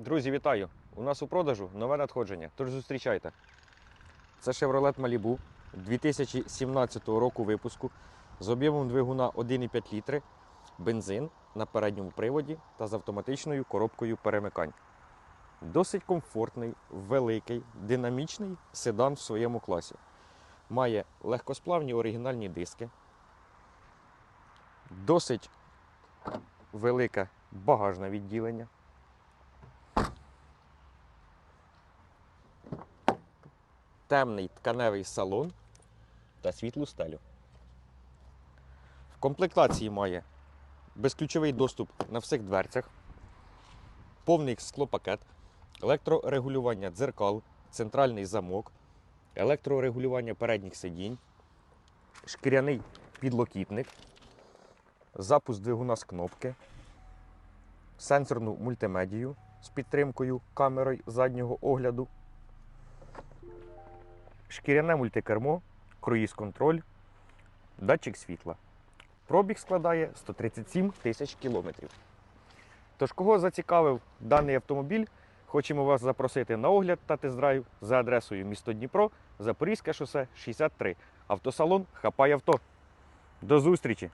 Друзі, вітаю! У нас у продажу нове надходження, тож зустрічайте. Це Chevrolet Malibu 2017 року випуску з об'ємом двигуна 1,5 літри, бензин на передньому приводі та з автоматичною коробкою перемикань. Досить комфортний, великий, динамічний седан в своєму класі. Має легкосплавні оригінальні диски, досить велике багажне відділення. Темний тканевий салон та світлу стелю. В комплектації має безключовий доступ на всіх дверцях, повний склопакет, електрорегулювання дзеркал, центральний замок, електрорегулювання передніх сидінь, шкіряний підлокітник, запуск двигуна з кнопки, сенсорну мультимедію з підтримкою камерою заднього огляду шкіряне мультикермо, круїз-контроль, датчик світла. Пробіг складає 137 тисяч кілометрів. Тож, кого зацікавив даний автомобіль, хочемо вас запросити на огляд та тест-драйв за адресою місто Дніпро, Запорізьке шосе 63, автосалон Хапай авто. До зустрічі!